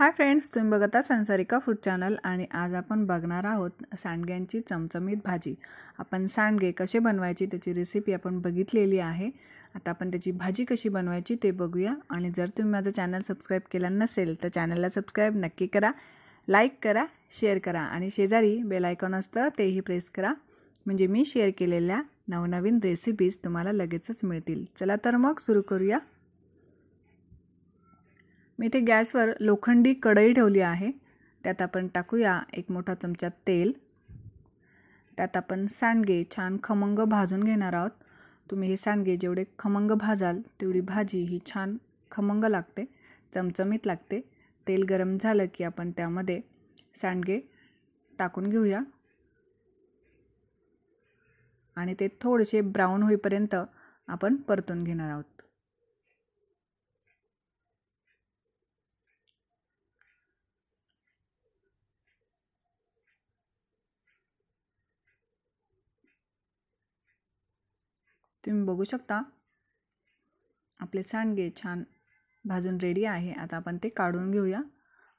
Hi friends तुम्ही बघत आहात संसारिका फूड चॅनल आणि आज आपण बघणार आहोत सांडग्यांची चमचमीत भाजी. आपण सांडगे कसे बनवायचे त्याची रेसिपी आपण बघितलेली आहे. आता आपण त्याची भाजी कशी बनवायची ते बघूया. आणि जर तुम्ही माझं चॅनल सबस्क्राईब केलं नसेल तर चॅनलला सबस्क्राईब नक्की करा लाईक करा शेअर करा आणि शेजारी बेल आयकॉन असतं तेही प्रेस करा. म्हणजे मी शेअर केलेल्या नवनवीन रेसिपीज तुम्हाला लगेचच मिळतील. चला तर मग सुरू करूया. मी ते गॅसवर लोखंडी कढई ठेवली आहे. त्यात आपण टाकूया एक मोठा चमचा तेल. त्यात आपण सांडगे छान खमंग भाजून घेणार आहोत. तुम्ही हे सांडगे जेवढे खमंग भाजाल तेवढी भाजी ही छान खमंग लागते चमचमीत लागते. तेल गरम झालं की आपण त्यामध्ये सांडगे टाकून घेऊया. आणि ते थोडेसे ब्राऊन होईपर्यंत आपण परतून घेणार आहोत. तुम्ही बघू शकता. आपले सांडगे छान भाजून रेडी आहे. आता आपण ते काढून घेऊया.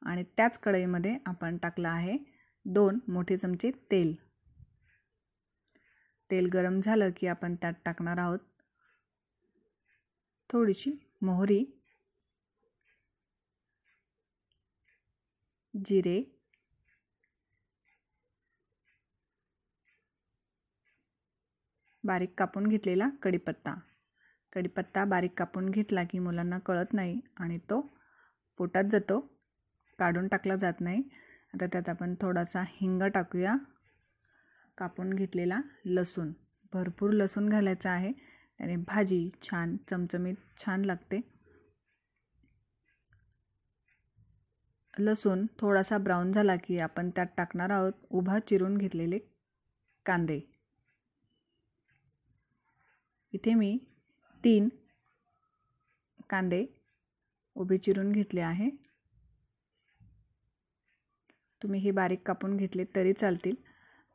आणि त्याच कढईमध्ये आपण टाकलं आहे दोन मोठे चमचे तेल. तेल गरम झालं की आपण त्यात टाकणार आहोत थोडीशी मोहरी जिरे बारीक कापून घेतलेला कढीपत्ता. कढीपत्ता बारीक कापून घेतला की मुलांना कळत नाही आणि तो पोटात जातो. काढून टाकला जात नाही. आता त्यात आपण थोडासा हिंग टाकूया. कापून घेतलेला लसूण. भरपूर लसूण घालायचा आहे. त्याने भाजी छान चमचमीत छान लागते. लसूण थोडासा ब्राऊन झाला की आपण त्यात टाकणार आहोत उभा चिरून घेतलेले कांदे. इथे मी तीन कांदे उभे चिरून घेतले आहे. तुम्ही हे बारीक कापून घेतले तरी चालतील.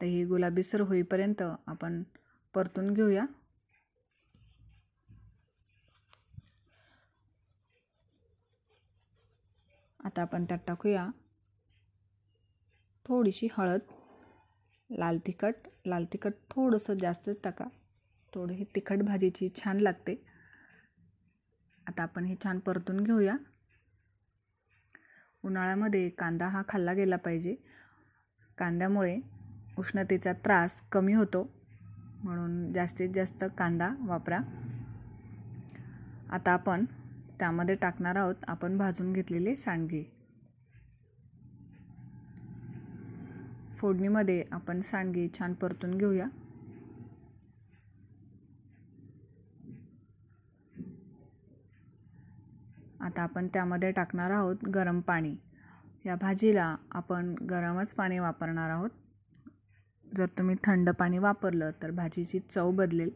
तर हे गुलाबीसर होईपर्यंत आपण परतून घेऊया. आता आपण त्यात टाकूया थोडीशी हळद लाल तिखट. लाल तिखट थोडंसं जास्तच टाका. थोडी ही तिखट भाजीची छान लागते. आता आपण हे छान परतून घेऊया. उन्हाळ्यामध्ये कांदा हा खाल्ला गेला पाहिजे. कांद्यामुळे उष्णतेचा त्रास कमी होतो. म्हणून जास्तीत जास्त कांदा वापरा. आता आपण त्यामध्ये टाकणार आहोत आपण भाजून घेतलेले सांडगे. फोडणीमध्ये आपण सांडगे छान परतून घेऊया. आता आपण त्यामध्ये टाकणार आहोत गरम पाणी. या भाजीला आपण गरमच पाणी वापरणार आहोत. जर तुम्ही थंड पाणी वापरलं तर भाजीची चव बदलेल.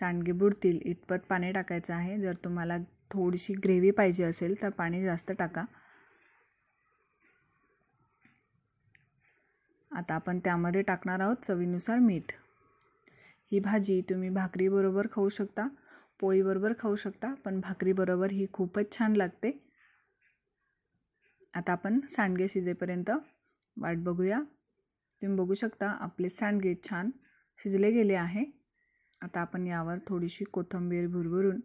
सांडगे बुडतील इतपत पाणी टाकायचं आहे. जर तुम्हाला थोडीशी ग्रेव्ही पाहिजे असेल तर पाणी जास्त टाका. आता आपण त्यामध्ये टाकणार आहोत चवीनुसार मीठ. ही भाजी तुम्ही भाकरीबरोबर खाऊ शकता. पोळीबरोबर खाऊ शकता पण भाकरीबरोबर ही खूपच छान लागते. आता आपण सांडगे शिजेपर्यंत वाट बघूया. तुम्ही बघू शकता आपले सांडगे छान शिजले गेले आहे. आता आपण यावर थोडीशी कोथिंबीर भुरभरून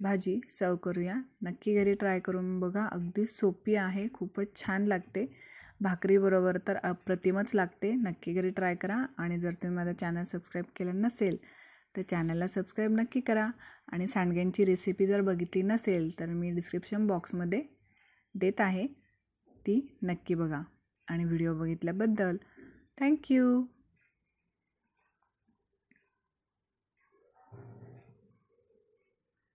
भाजी सर्व करूया. नक्की घरी ट्राय करून बघा अगदी सोपी आहे खूपच छान लागते. भाकरीबरोबर तर अप्रतिमच लागते. नक्की घरी ट्राय करा. आणि जर तुम्ही माझं चॅनल सबस्क्राईब केलं नसेल तर चॅनलला सबस्क्राईब नक्की करा आणि सांडग्यांची रेसिपी जर बघितली नसेल तर मी डिस्क्रिप्शन बॉक्समध्ये देत आहे. ती नक्की बघा आणि व्हिडिओ बघितल्याबद्दल थँक्यू